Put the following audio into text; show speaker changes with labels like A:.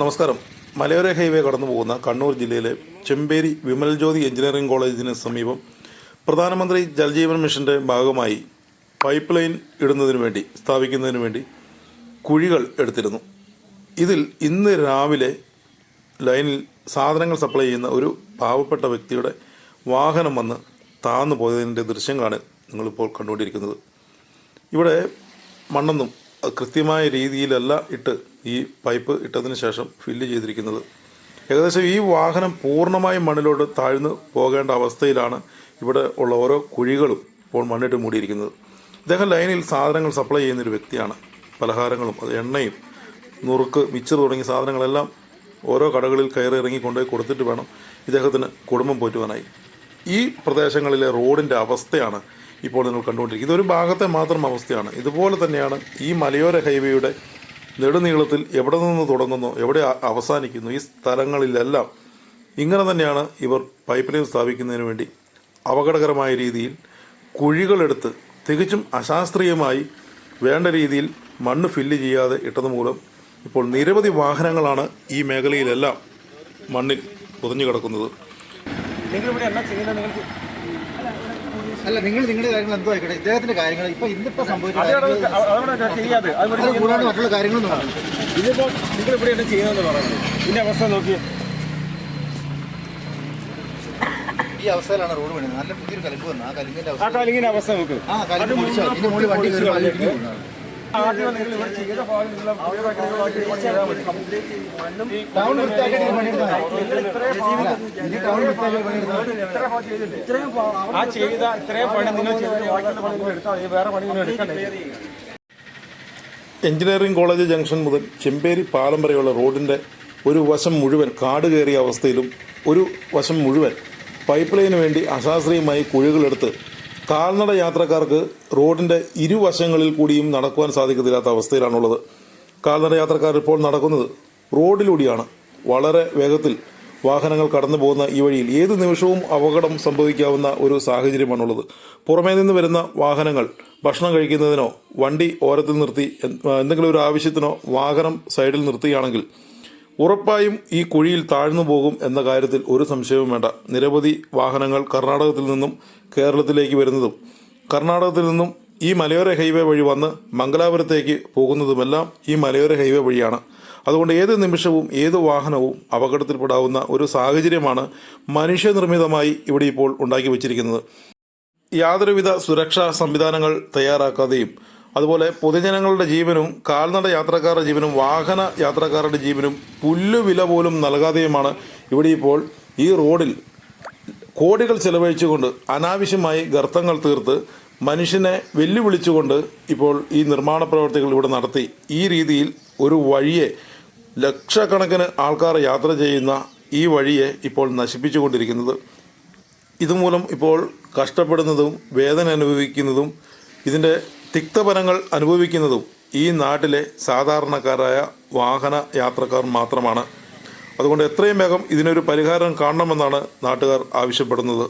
A: നമസ്കാരം. മലയോര ഹൈവേ കടന്നു പോകുന്ന കണ്ണൂർ ജില്ലയിലെ ചെമ്പേരി വിമൽ ജ്യോതി എഞ്ചിനീയറിംഗ് കോളേജിന് സമീപം പ്രധാനമന്ത്രി ജൽജീവൻ മിഷന്റെ ഭാഗമായി പൈപ്പ് ലൈൻ ഇടുന്നതിന് വേണ്ടി സ്ഥാപിക്കുന്നതിന് വേണ്ടി കുഴികൾ എടുത്തിരുന്നു. ഇതിൽ ഇന്ന് രാവിലെ ലൈനിൽ സാധനങ്ങൾ സപ്ലൈ ചെയ്യുന്ന ഒരു പാവപ്പെട്ട വ്യക്തിയുടെ വാഹനം വന്ന് താന്നു പോയതിന്റെ ദൃശ്യങ്ങളാണ് നിങ്ങളിപ്പോൾ കണ്ടുകൊണ്ടിരിക്കുന്നത്. ഇവിടെ മണ്ണൊന്നും കൃത്യമായ രീതിയിലല്ല ഇട്ട് ഈ പൈപ്പ് ഇട്ടതിന് ശേഷം ഫില്ല് ചെയ്തിരിക്കുന്നത്. ഏകദേശം ഈ വാഹനം പൂർണമായും മണ്ണിലോട്ട് താഴ്ന്നു പോകേണ്ട അവസ്ഥയിലാണ് ഇവിടെ ഉള്ള ഓരോ കുഴികളും ഇപ്പോൾ മണ്ണിട്ട് മൂടിയിരിക്കുന്നത്. ഇദ്ദേഹം ലൈനിൽ സാധനങ്ങൾ സപ്ലൈ ചെയ്യുന്ന ഒരു വ്യക്തിയാണ്. പലഹാരങ്ങളും അത് എണ്ണയും നുറുക്ക് മിച്ചർ തുടങ്ങിയ സാധനങ്ങളെല്ലാം ഓരോ കടകളിൽ കയറി ഇറങ്ങി കൊണ്ടുപോയി കൊടുത്തിട്ട് വേണം ഇദ്ദേഹത്തിന് കുടുംബം പോറ്റുവാനായി. ഈ പ്രദേശങ്ങളിലെ റോഡിന്റെ അവസ്ഥയാണ് ഇപ്പോൾ നിങ്ങൾ കണ്ടുകൊണ്ടിരിക്കുന്നത് ഇതൊരു ഭാഗത്തെ മാത്രം അവസ്ഥയാണ്. ഇതുപോലെ തന്നെയാണ് ഈ മലയോര ഹൈവേയുടെ നെടുനീളത്തിൽ എവിടെ നിന്ന് തുടങ്ങുന്നു എവിടെ അവസാനിക്കുന്നു ഈ സ്ഥലങ്ങളിലെല്ലാം ഇങ്ങനെ തന്നെയാണ് ഇവർ പൈപ്പ് ലൈൻ സ്ഥാപിക്കുന്നതിന് വേണ്ടി അപകടകരമായ രീതിയിൽ കുഴികളെടുത്ത് തികച്ചും അശാസ്ത്രീയമായി വേണ്ട രീതിയിൽ മണ്ണ് ഫില്ല് ചെയ്യാതെ ഇട്ടത് മൂലം ഇപ്പോൾ നിരവധി വാഹനങ്ങളാണ് ഈ മേഖലയിലെല്ലാം മണ്ണിൽ പുതഞ്ഞു കിടക്കുന്നത്
B: അല്ല നിങ്ങൾ നിങ്ങളുടെ കാര്യങ്ങൾ എന്തോ ആയിക്കോട്ടെ ഇദ്ദേഹത്തിന്റെ കാര്യങ്ങൾ ഇപ്പൊ ഇന്നിപ്പോ സംഭവിച്ചത് കൂടാണ്ട് മറ്റുള്ള കാര്യങ്ങളൊന്നും കാണും
C: ഇതിപ്പോ നിങ്ങൾ ഇവിടെ എന്താ ചെയ്യുന്നതെന്ന് പറയുന്നത്. ഇതിന്റെ അവസ്ഥ നോക്കിയേ.
B: ഈ അവസ്ഥയിലാണ് റോഡ് വേണ്ടത് നല്ല പുതിയൊരു കലിമ്പ് വന്നു. ആ കലിമ്പിന്റെ
C: ആ
B: അവസ്ഥ.
C: കാലിങ്ങിന്റെ അവസ്ഥ നോക്ക്.
B: ആ കലിമ്പ് ഇതിന്റെ മുകളിൽ വണ്ടി കയറി.
C: ആദ്യം നിങ്ങൾ ഇവിടെ ചെയ്ത ഭാഗം നിങ്ങൾ പുതിയ ഭാഗം നിങ്ങൾ ബാക്കി ഇവിടെ ചെയ്താൽ മതി. ഈ
B: ടൗൺ വൃത്തിയാക്കി പണിയെടുത്താൽ.
C: ഇത്രയും ആ ചെയ്ത ഇത്രയും പണി നിങ്ങൾ ചെയ്തിട്ട് ബാക്കിയുള്ള പണി നിങ്ങൾ എടുത്താൽ മതി. വേറെ പണി നിങ്ങൾ എടുക്കണ്ടേ
A: എഞ്ചിനീയറിംഗ് കോളേജ് ജംഗ്ഷൻ മുതൽ ചെമ്പേരി പാലം വരെയുള്ള റോഡിന്റെ ഒരു വശം മുഴുവൻ കാട് കയറിയ അവസ്ഥയിലും ഒരു വശം മുഴുവൻ പൈപ്പ് ലൈന് വേണ്ടി അശാസ്ത്രീയമായി കുഴികളെടുത്ത് കാൽനട യാത്രക്കാർക്ക് റോഡിന്റെ ഇരുവശങ്ങളിൽ കൂടിയും നടക്കുവാൻ സാധിക്കത്തില്ലാത്ത അവസ്ഥയിലാണുള്ളത്. കാൽനട യാത്രക്കാർ ഇപ്പോൾ നടക്കുന്നത് റോഡിലൂടെയാണ്. വളരെ വേഗത്തിൽ വാഹനങ്ങൾ കടന്നു പോകുന്ന ഈ വഴിയിൽ ഏത് നിമിഷവും അപകടം സംഭവിക്കാവുന്ന ഒരു സാഹചര്യമാണുള്ളത്. പുറമേ നിന്ന് വരുന്ന വാഹനങ്ങൾ ഭക്ഷണം കഴിക്കുന്നതിനോ വണ്ടി ഓരത്തിൽ നിർത്തി എന്തെങ്കിലും ഒരു ആവശ്യത്തിനോ വാഹനം സൈഡിൽ നിർത്തുകയാണെങ്കിൽ ഉറപ്പായും ഈ കുഴിയിൽ താഴ്ന്നു പോകും എന്ന കാര്യത്തിൽ ഒരു സംശയവും വേണ്ട. നിരവധി വാഹനങ്ങൾ കർണാടകത്തിൽ നിന്നും കേരളത്തിലേക്ക് വരുന്നതും കർണാടകത്തിൽ നിന്നും ഈ മലയോര ഹൈവേ വഴി വന്ന് മംഗലാപുരത്തേക്ക് പോകുന്നതുമെല്ലാം ഈ മലയോര ഹൈവേ വഴിയാണ്. അതുകൊണ്ട് ഏത് നിമിഷവും ഏത് വാഹനവും അപകടത്തിൽപ്പെടാവുന്ന ഒരു സാഹചര്യമാണ് മനുഷ്യനിർമ്മിതമായി ഇവിടെ ഇപ്പോൾ ഉണ്ടാക്കി വച്ചിരിക്കുന്നത്. യാതൊരുവിധ സുരക്ഷാ സംവിധാനങ്ങൾ തയ്യാറാക്കാതെയും അതുപോലെ പൊതുജനങ്ങളുടെ ജീവനും കാൽനട യാത്രക്കാരുടെ ജീവനും വാഹന യാത്രക്കാരുടെ ജീവനും പുല്ലുവില പോലും നൽകാതെയുമാണ് ഇവിടെ ഇപ്പോൾ ഈ റോഡിൽ കോടികൾ ചെലവഴിച്ചുകൊണ്ട് അനാവശ്യമായി ഗർത്തങ്ങൾ തീർത്ത് മനുഷ്യനെ വെല്ലുവിളിച്ചുകൊണ്ട് ഇപ്പോൾ ഈ നിർമ്മാണ പ്രവർത്തികൾ ഇവിടെ നടത്തി. ഈ രീതിയിൽ ഒരു വഴിയെ ലക്ഷക്കണക്കിന് ആൾക്കാർ യാത്ര ചെയ്യുന്ന ഈ വഴിയെ ഇപ്പോൾ നശിപ്പിച്ചുകൊണ്ടിരിക്കുന്നത്. ഇതുമൂലം ഇപ്പോൾ കഷ്ടപ്പെടുന്നതും വേദന അനുഭവിക്കുന്നതും ഇതിന്റെ തിക്തഫലങ്ങൾ അനുഭവിക്കുന്നതും ഈ നാട്ടിലെ സാധാരണക്കാരായ വാഹന യാത്രക്കാർ മാത്രമാണ്. അതുകൊണ്ട് എത്രയും വേഗം ഇതിനൊരു പരിഹാരം കാണണമെന്നാണ് നാട്ടുകാർ ആവശ്യപ്പെടുന്നത്.